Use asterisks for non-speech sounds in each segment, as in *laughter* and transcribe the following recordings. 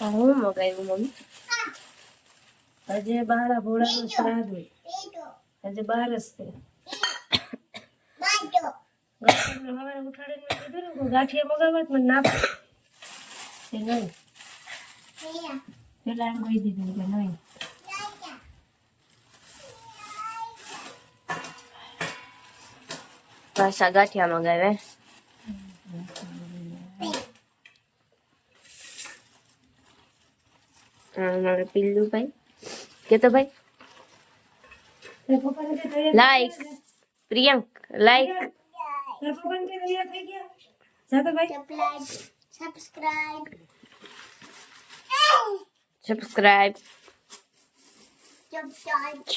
હું મગાવ્યું મમ્મી. હજે બારા ભોળાનું શ્રાદ્ધ હોય. હજે બાર જ છે. ગણપતિને ઉઠાડીને મેં કીધું ને ગાંઠિયા મગાવવા તો મને ના. નહીં? પેલા એમ કહી દીધું કે નહીં. પાછા ગાંઠિયા મગાવે મારે પીલું ભાઈ કેતો ભાઈ તારા પપ્પાને કે તૈયાર લાઈક પ્રિયંક લાઈક તારા પપ્પાને કે તૈયાર થઈ ગયા જાતો ભાઈ subscribe. Subscribe subscribe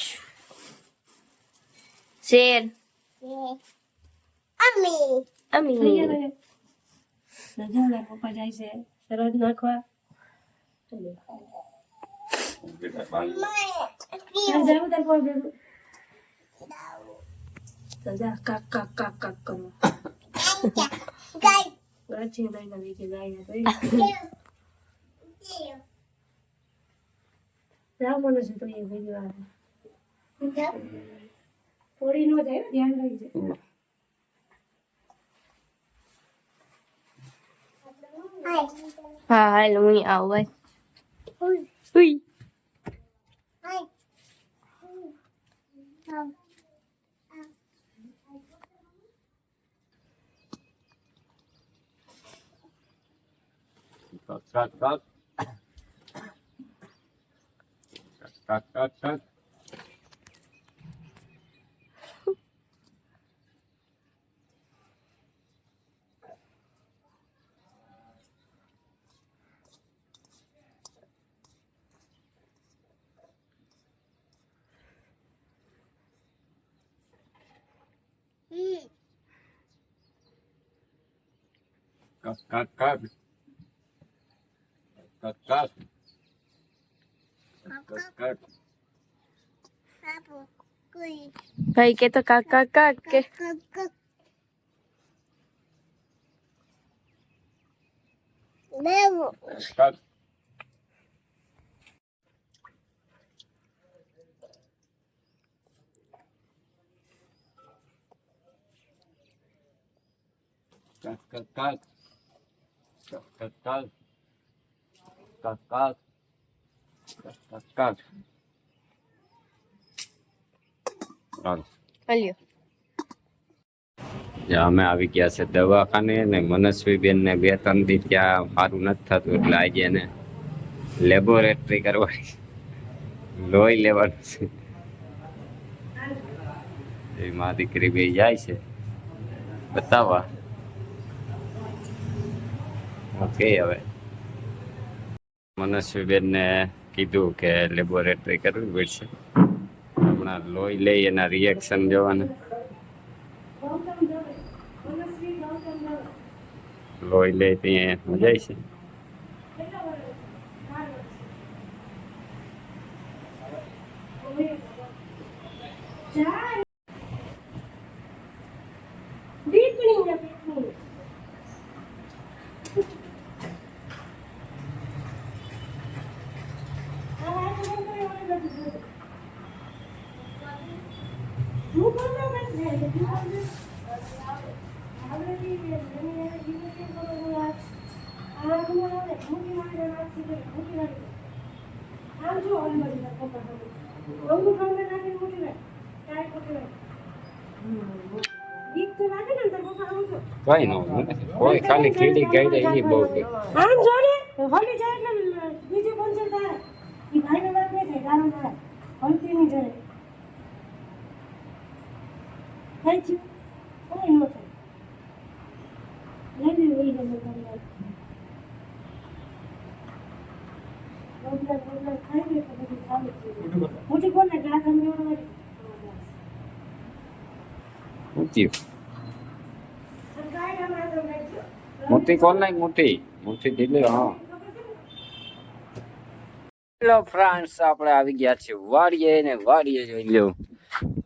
share Ami. Ami તૈયાર રહે નજારા પપ્પા જાય છે સરસ નાખવા એ નો જાય ધ્યાન રાખજે હા હાલ હું આવું ભાઈ. *coughs* Cut, cut, cut. Cut, cut, cut. cut, cut. Cut, cut. Cut, cut. Apple green ભાઈ કે તો કાક કાક કાક કે cook cook Level Cut, cut, cut. ચાલો હલ્યો અમે આવી ગયા છે દવાખાને ને મનસ્વીબેન ને બે ત્રણ દી ત્યાં સારું નથી થતું એટલે આજે એને લેબોરેટરી કરવાની લોહી લેવાનું છે એ દીકરી બે જાય છે બતાવવા ઓકે, હવે. મનસ્વીબેન ને કીધું કે લેબોરેટરી કરવી પડશે. હમણાં લોહી લઈ એના રિએક્શન જોવાના. લોહી લઈ ત્યાં મજા છે કેટલા વર્ષ બાર વર્ષ ઓય જાય દીપણી ને પીપણી હું કોણ નથી જાય તું કોણ આવડે મને જીવન કે કરો વાત આ હું આવે મોટી મારે વાત છે મોટી વાત આમ જો બાજુ ના પપ્પા હવે હું કામ નાખી મોટી વાત કાઈ મોટી તાર આમ કઈ ન કોઈ ખાલી કીડી ગાઈડે એ બહુ આમ જોડે હોલી જાય એટલે બીજું પંચર થાય ઈ ભાઈને વાત નહીં થાય ગારો ના હલતી નહીં જાય. થાય છે કોઈ ન થાય. લઈ લે લઈ લે રોટલા રોટલા ખાઈ લે તો પછી ચાલુ છે મોટી ગ્લાસ વાળી? કોણ નહીં મોટી મોટી દીધી હા. હેલો ફ્રાન્સ આપણે આવી ગયા છે વાડીએ ને વાડીએ જોઈ લ્યો.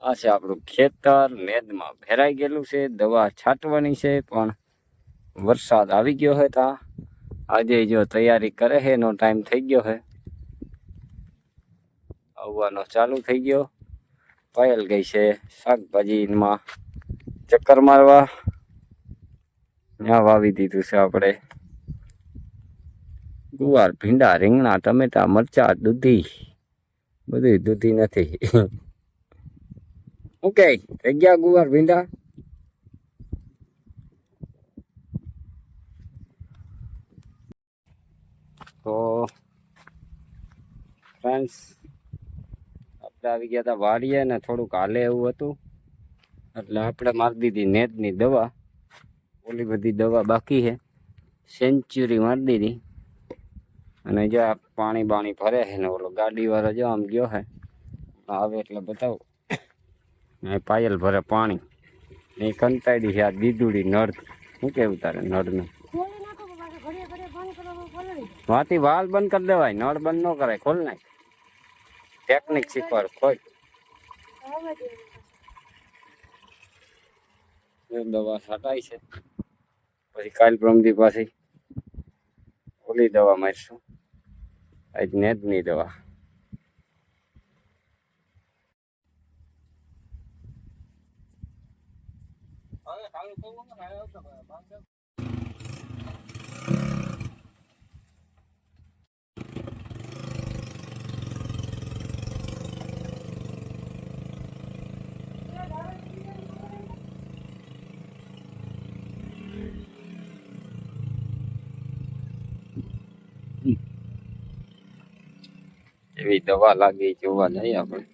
આ છે આપણું ખેતર મેદમાં ભેરાઈ ગયેલું છે, દવા છાંટવાની છે, પણ વરસાદ આવી ગયો હોય તા આજે જો તૈયારી કરે છે, એનો ટાઈમ થઈ ગયો છે. આવવાનો ચાલુ થઈ ગયો. પાયલ ગઈ છે શાકભાજીમાં ચક્કર મારવા. ત્યાં વાવી દીધું છે આપણે. ગુવાર ભીંડા રીંગણા, ટમેટા, મરચા, દૂધી. બધું દૂધી નથી. ઓકે થઈ ગયા ગુવાર ભીંડા તો ફ્રેન્ડ્સ આપણે આવી ગયા હતા વાડીએ ને થોડુંક હાલે એવું હતું. એટલે આપણે મારી દીધી નેટની દવા. ઓલી બધી દવા બાકી છે. સેન્ચુરી મારી દીધી. અને જો પાણી બાણી ભરે છે ને ઓલો ગાડીવાળો જો આમ ગયો છે. આવે એટલે બતાવું. ને પાયલ ભરે પાણી. એ કંટાળી છે આ દીદુડી નળ. શું કેવું તારે નળનું? વાથી વાલ બંધ કરી દેવાય, નળ બંધ ન કરાય, ખોલ નાખ ટેકનિક શીખવાડ, ખોલ. દવા છટાય છે. પછી કાલ પ્રમદી પાછી ઓલી દવા મારશું. આજ નેદની દવા. એવી દવા લાગી જોવા નહીં આપણે